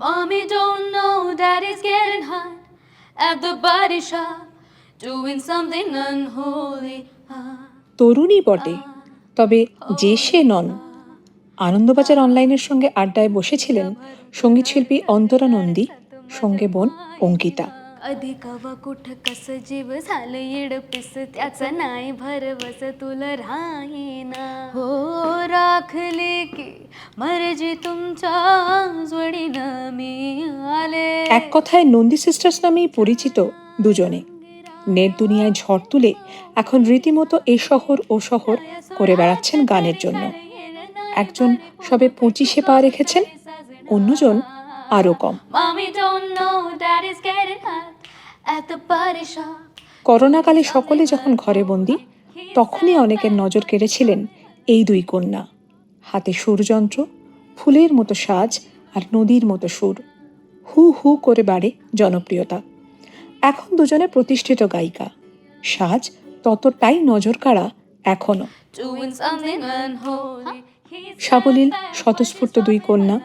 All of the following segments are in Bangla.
Mommy don't know daddy's getting hot at the body shop, doing something unholy. Ah, তরুণী বটে তবে যে সে নন আনন্দবাজার অনলাইনের সঙ্গে আড্ডায় বসেছিলেন সঙ্গীতশিল্পী অন্তরা নন্দী সঙ্গে বোন অঙ্কিতা कधी कवा कुठ कस जीव झालं येडपिस त्याचं नाही भरवस तुला राहीना हो राखले की मर्जी तुमच्या जोडीनं मी आले এক কথায় নন্দী সিস্টার্স নামেই পরিচিত দুজনে নেট দুনিয়ায় ঝড় তুলে এখন রীতিমতো এ শহর ও শহর করে বেড়াচ্ছেন গানের জন্য একজন সবে পঁচিশে পা রেখেছেন অন্যজন আরও কম. করোনাকালে সকলে যখন ঘরে বন্দি তখনই অনেকের নজর কেড়েছিলেন এই দুই কন্যা। হাতে সুরযন্ত্র ফুলের মতো সাজ আর নদীর মতো সুর। হু হু করে বাড়ে জনপ্রিয়তা। এখন দুজনে প্রতিষ্ঠিত গায়িকা। সাজ ততটাই নজর কাড়া এখনও. সাবলীল স্বতঃস্ফূর্ত দুই কন্যা।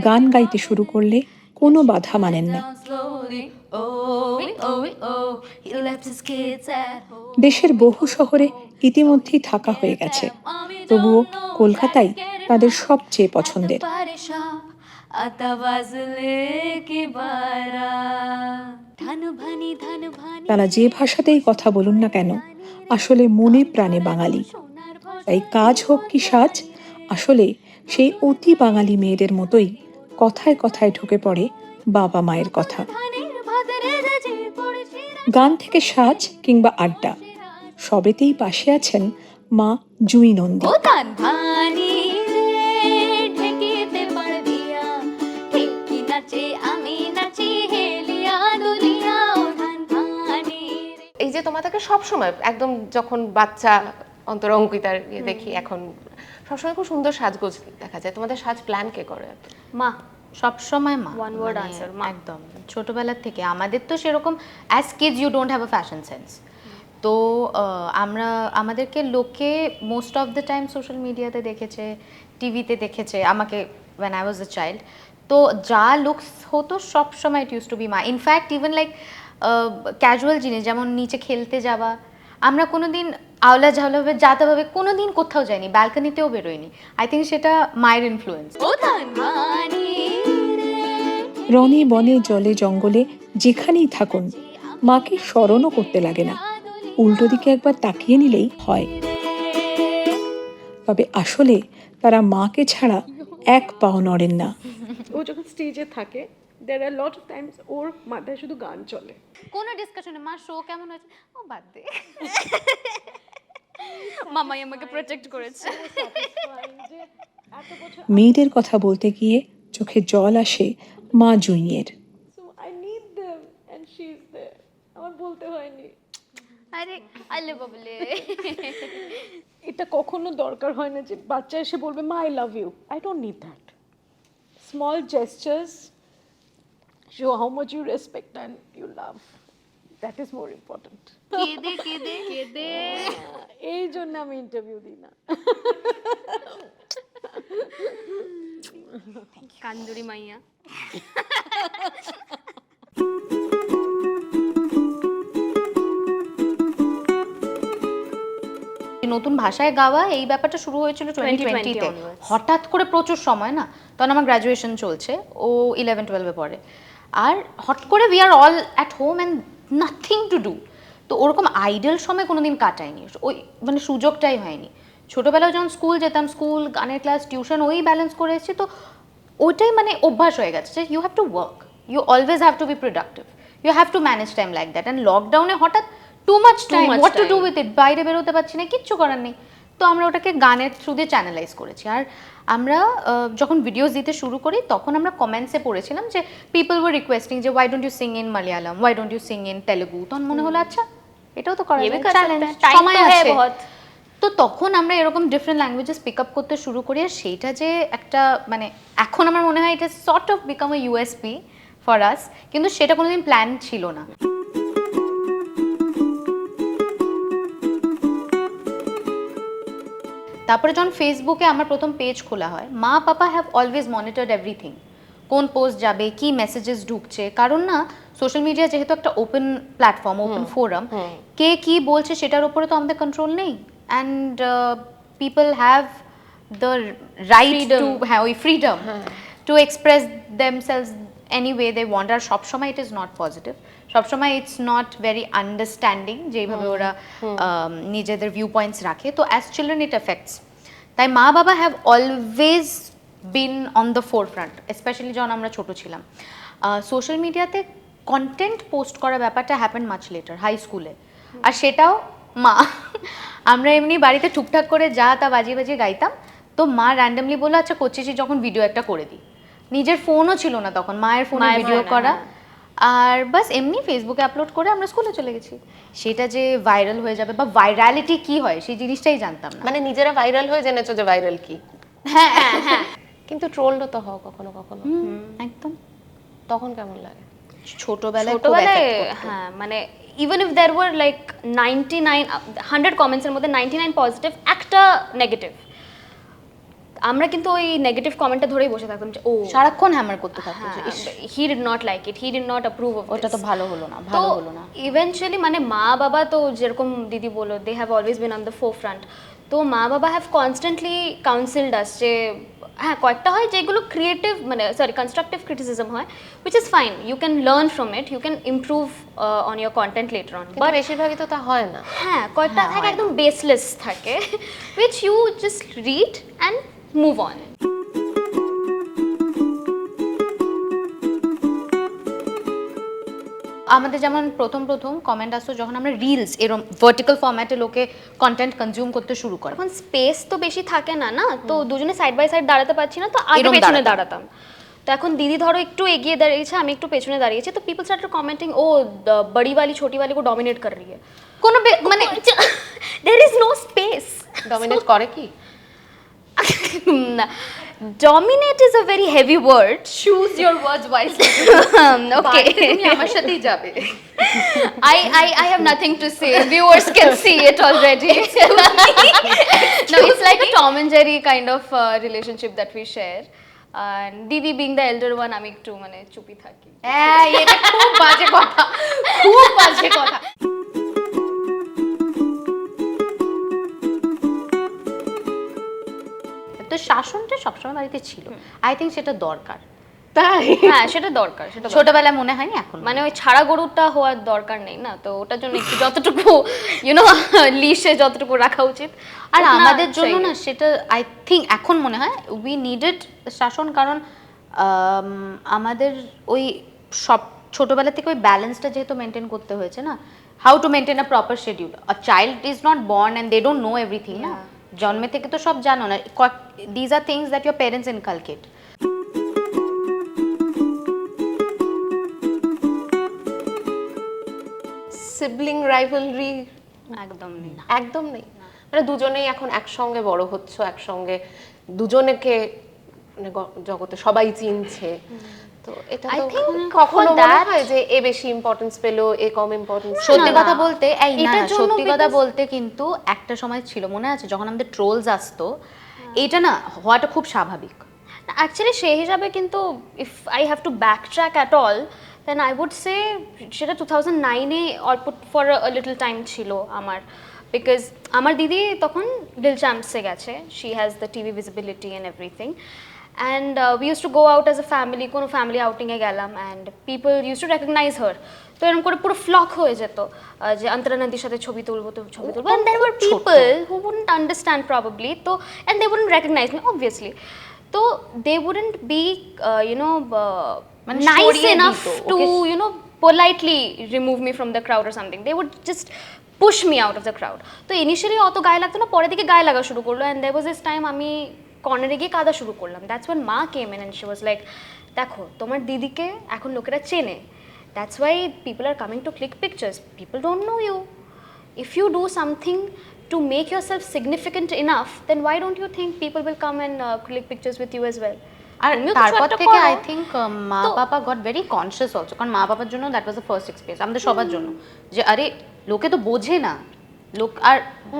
গান গাইতে শুরু করলে কোনো বাধা মানেন না। দেশের বহু শহরে ইতিমধ্যেই থাকা হয়ে গেছে। তবুও কলকাতাই তাদের সবচেয়ে পছন্দের। তারা যে ভাষাতেই কথা বলুন না কেন, আসলে মনে প্রাণে বাঙালি। তাই কাজ হোক কি সাজ, আসলে সেই অতি বাঙালি মেয়েদের মতোই কথায় কথায় ঢুকে পড়ে বাবা মায়ের কথা। গান থেকে সাজ কিংবা আড্ডা সবেতেই পাশে আছেন মা জুই নন্দী। এই যে তোমাদেরকে সবসময় একদম যখন বাচ্চা অন্তর অঙ্কিতার ইয়ে দেখি এখন সবসময় খুব সুন্দর সাজগোজ দেখা যায়। তোমাদের সাজ প্ল্যান কে করে? মা সব সময় মা word মানে answer, মা। একদম। ছোটবেলার থেকে আমাদের তো সেরকম as kids you don't have a fashion sense তো আমরা আমাদেরকে লোকে most of the time social মিডিয়াতে দেখেছে টিভিতে দেখেছে আমাকে when I was a child তো যা লুকস হতো সব সময় ইট ইউজ টু বি মা in fact even like casual জিনিস যেমন নিচে খেলতে যাওয়া। আমরা কোনো দিন আওলা ঝাওলাভাবে যাতাভাবে কোনো দিন কোথাও যাইনি ব্যালকনিতেও বেরোয়নি আই থিঙ্ক সেটা মায়ের ইনফ্লুয়েন্স রনে বনে জলে জঙ্গলে যেখানেই থাকুন মাকে স্মরণও করতে লাগে না। উল্টো দিকে একবার তাকিয়ে নিলেই হয়। তবে আসলে তারা মাকে ছাড়া এক পাও নড়েন না। ও যখন স্টেজে থাকে there are lot of times ওর মাথায় শুধু গান চলে। কোনো ডিসকাশনে মা শো কেমন হয়েছে? ও বাদ দে। মামাই আমাকে প্রোটেক্ট করেছে। মেয়েদের কথা বলতে গিয়ে চোখে জল আসে মা জুইয়ের আমার বলতে হয়নি। আরে আলে বাবলে। এটা কখনো দরকার হয় না যে বাচ্চা এসে বলবে মা I love you I don't need that small gestures show how much you respect and you love that is more important কেদে কেদে কেদে। এই জন্য আমি ইন্টারভিউ দিই না। কান্দুরি মাইয়া। নতুন ভাষায় গাওয়া এই ব্যাপারটা শুরু হয়েছিল টোয়েন্টি টোয়েন্টিতে হঠাৎ করে প্রচুর সময় না? তখন আমার গ্র্যাজুয়েশন চলছে ও ইলেভেন টুয়েলভে পড়ে। আর হট করে we are all at home and nothing to do তো ওরকম আইডল সময় কোনোদিন কাটায়নি। ওই মানে সুযোগটাই হয়নি। ছোটোবেলায় যখন স্কুল যেতাম স্কুল গানের ক্লাস টিউশন ওই ব্যালেন্স করে এসেছি। তো ওটাই মানে অভ্যাস হয়ে গেছে you have to work you always have to be productive you have to manage time like that and লকডাউনে হঠাৎ too much time what to do with it বাইরে বেরোতে পারছি না কিচ্ছু করার নেই। তো আমরা ওটাকে গানের থ্রু দিয়ে চ্যানেলাইজ করেছি। আর আমরা যখন ভিডিওস দিতে শুরু করি তখন আমরা কমেন্টসে পড়েছিলাম যে পিপল ওয়ার রিকোয়েস্টিং যে why don't you sing in Malayalam why don't you sing in Telugu তখন মনে হলো আচ্ছা এটাও তো করা যাবে চ্যালেঞ্জ সময় আছে। তো তখন আমরা এরকম ডিফারেন্ট ল্যাঙ্গুয়েজেস পিক আপ করতে শুরু করি আর সেইটা যে একটা মানে এখন আমার মনে হয় এটা sort of become a USP for us কিন্তু সেটা কোনোদিন প্ল্যান ছিল না। তারপরে যখন ফেসবুকে আমার প্রথম পেজ খোলা হয় মা papa have always monitored everything কোন পোস্ট যাবে কি মেসেজেস ঢুকছে কারণ না সোশ্যাল মিডিয়া যেহেতু একটা ওপেন প্ল্যাটফর্ম ওপেন ফোরাম কে কি বলছে সেটার উপরে তো আমাদের কন্ট্রোল নেই। And people have the right to হ্যাঁ ওই freedom to express themselves any way they want আর সবসময় ইট ইজ নট পজিটিভ সবসময় ইটস নট ভেরি আন্ডারস্ট্যান্ডিং যেইভাবে ওরা নিজেদের ভিউ পয়েন্টস রাখে। তো অ্যাজ চিলড্রেন ইট এফেক্টস তাই মা বাবা have always been on the forefront specially যখন আমরা ছোট ছিলাম। সোশ্যাল মিডিয়াতে কন্টেন্ট পোস্ট করা ব্যাপারটা হ্যাপেন মাচ লেটার হাই স্কুলে আর সেটাও মা। আমরা এমনি বাড়িতে টুকটাক করে যা তা বাজিয়ে বাজিয়ে গাইতাম। তো মা র্যান্ডামলি বলল আচ্ছা করছিস যখন ভিডিও একটা করে দিই। নিজের ফোনও ছিল না তখন মায়ের ফোনে ভিডিও করা। হ্যাঁ। আর বাস এমনি ফেসবুকে আপলোড করে আমরা স্কুলে চলে গেছি। সেটা যে ভাইরাল হয়ে যাবে বা ভাইরালিটি কি হয় সেই জিনিসটাই জানতাম না। মানে নিজেরা ভাইরাল হয়ে জেনেছো যে ভাইরাল কি? হ্যাঁ হ্যাঁ কিন্তু ট্রোলও তো হও কখনো কখনো। একদম। তখন কেমন লাগে? ছোটবেলায় ছোটবেলায় হ্যাঁ মানে even if there were like ninety nine hundred কমেন্টসের মধ্যে নাইনটি নাইন পজিটিভ একটা নেগেটিভ আমরা কিন্তু ওই নেগেটিভ কমেন্টটা ধরেই বসে থাকতাম যে ও সারাক্ষণ হ্যামার করতে থাকতো যে, ইস, he did not like it he did not approve of ওটা তো ভালো হলো না ভালো হলো না। ইভেনচুয়ালি মানে মা বাবা তো যেরকম দিদি বলো they have always been on the forefront তো মা বাবা হ্যাভ কনস্ট্যান্টলি কাউন্সিলড আস যে হ্যাঁ কয়েকটা হয় যেগুলো ক্রিয়েটিভ মানে সরি কনস্ট্রাকটিভ ক্রিটিসিজম হয় which is fine you can learn from it you can improve on your content later on বা বেশিরভাগই তো তা হয় না। হ্যাঁ কয়েকটা থাকে একদম বেসলেস থাকে which you just read and move on আমাদের যেমন প্রথম প্রথম কমেন্ট আসতো যখন আমরা রিলস এরম ভার্টিক্যাল ফরম্যাটে লোকে কন্টেন্ট কনজিউম করতে শুরু করে এখন স্পেস তো বেশি থাকে না না তো দুজনে সাইড বাই সাইড দাঁড়াতে পারছি না তো আগে এরম পেছনে দাঁড়াতাম। দাঁড়াতাম তো এখন দিদি ধরো একটু এগিয়ে দাঁড়িয়েছে আমি একটু পেছনে দাঁড়িয়েছি তো পিপল স্টার্ট কমেন্টিং ও বড়ি वाली छोटी वाली को डोमिनेट कर रही है কোনো বে- মানে there is no space dominate করে কি Dominate is a very heavy word choose your words wisely okay তুমি আমার সাথেই যাবে I, I, I have nothing to say. Viewers can see it already. no, it's like a Tom and Jerry kind of uh, relationship that we share. And Didi being the elder one, আমি একটু মানে চুপি থাকি হ্যাঁ এটা খুব বাজে কথা খুব বাজে কথা বাড়িতে ছিল। আই থিঙ্ক সেটা দরকার। তাই? হ্যাঁ সেটা দরকার সেটা ছোটবেলায় মনে হয়নি এখন? মানে ওই ছাড়া গরুটা হওয়ার দরকার নেই না তো ওটার জন্য একটু যতটুকু ইউনো লিশে যতটুকু রাখা উচিত। আর আমাদের জন্য না সেটা আই থিঙ্ক এখন মনে হয় উই নিডেড শাসন কারণ আম, আমাদের ওই সব ছোটবেলা থেকে ওই ব্যালেন্সটা যেহেতু মেনটেন করতে হয়েছে না how to maintain a proper schedule a child is not born and they don't know everything না? জন্মে থেকে তো সব জানো না। These are things that your parents inculcate sibling rivalry একদম নেই। একদম নেই? মানে দুজনেই এখন একসঙ্গে বড় হচ্ছে একসঙ্গে দুজনেকে মানে জগতে সবাই চিনছে। তো এটা কখনো মনে হয় যে এ বেশি ইম্পর্টেন্স পেল এ কম ইম্পর্টেন্স সত্যি কথা বলতে এই না সত্যি কথা বলতে কিন্তু একটা সময় ছিল মনে আছে যখন আমাদের ট্রোলস আসতো এটা না হওয়াটা খুব স্বাভাবিক। অ্যাকচুয়ালি সেই হিসাবে কিন্তু if I have to backtrack at all then I would say সেটা টু থাউজেন্ড নাইনে অল্প ফর লিটল টাইম ছিল আমার। বিকজ আমার দিদি তখন ডিল চ্যাম্পসে গেছে she has the TV visibility and everything and we use to go out as a family কোনো ফ্যামিলি আউটিংয়ে গেলাম and people use to recognize her তো এরকম করে পুরো ফ্লক হয়ে যেত যে অন্তরা নদীর সাথে ছবি তুলবো তো ছবি তুলবো and there were people who wouldn't understand probably তো and they wouldn't recognize me obviously তো they wouldn't be uh, you know uh, মানে nice সরিয়ে enough দিত, to okay- you know politely remove me from the crowd or something they would just push me out of the crowd তো ইনিশিয়ালি অত গায়ে লাগতো না পরে দিকে গায়ে লাগা শুরু করল and there was this time আমি কর্নারে গিয়ে কাঁদা শুরু করলাম। দ্যাটস when মা কেম in and she was like দেখো তোমার দিদিকে এখন লোকেরা চেনে। That's why people are coming to click pictures people don't know you if you do something to make yourself significant enough then why don't you think people will come and uh, click pictures with you as well? আর তারপর থেকে আই থিঙ্ক মা তো- বাবা গট ভেরি কনসিয়াস অলসো কারণ মা বাবার জন্য that was the first experience আমাদের সবার জন্য। যে আরে লোকে তো বোঝে না। লোক আর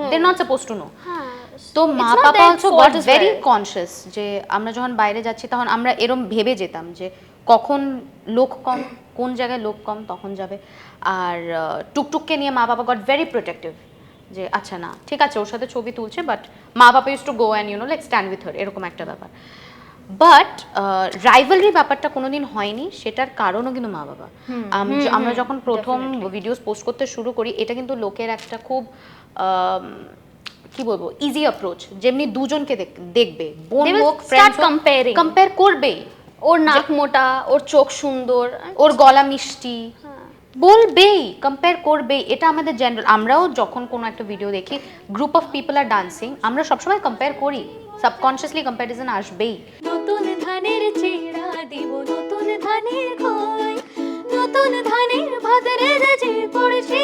they not suppose to know তো মা বাবা also got as very. Conscious যে আমরা যখন বাইরে যাচ্ছি তখন আমরা এরম ভেবে যেতাম যে কখন লোক কম কোন জায়গায় লোক কম তখন যাবে। আর টুকটুককে নিয়ে মা বাবা গট ভেরি প্রোটেক্টিভ যে আচ্ছা না ঠিক আছে ওর সাথে ছবি তুলছে বাট মা বাবা use to go and you know like stand with her এরকম একটা ব্যাপার। বাট রাইভালরি ব্যাপারটা কোনোদিন হয়নি সেটার কারণও কিন্তু মা বাবা আমরা যখন প্রথম ভিডিওস পোস্ট করতে শুরু করি এটা কিন্তু লোকের একটা খুব কি বলব ইজি অ্যাপ্রোচ যেমনি দুজনকে দেখবে। বোন হোক start comparing. কম্পেয়ার করবেই ওর নাক মোটা ওর চোখ সুন্দর ওর গলা মিষ্টি। বলবেই কম্পেয়ার করবেই। এটা আমাদের জেনারেল আমরাও যখন কোনো একটা ভিডিও দেখি group of people are dancing আমরা সবসময় কম্পেয়ার করি। সাবকনশিয়াসলি কম্প্যারিজন আসবেই। নতুন ধানের চিড়া দিব নতুন ধানের খই নতুন ধানের ভাদরে যে পড়শিরা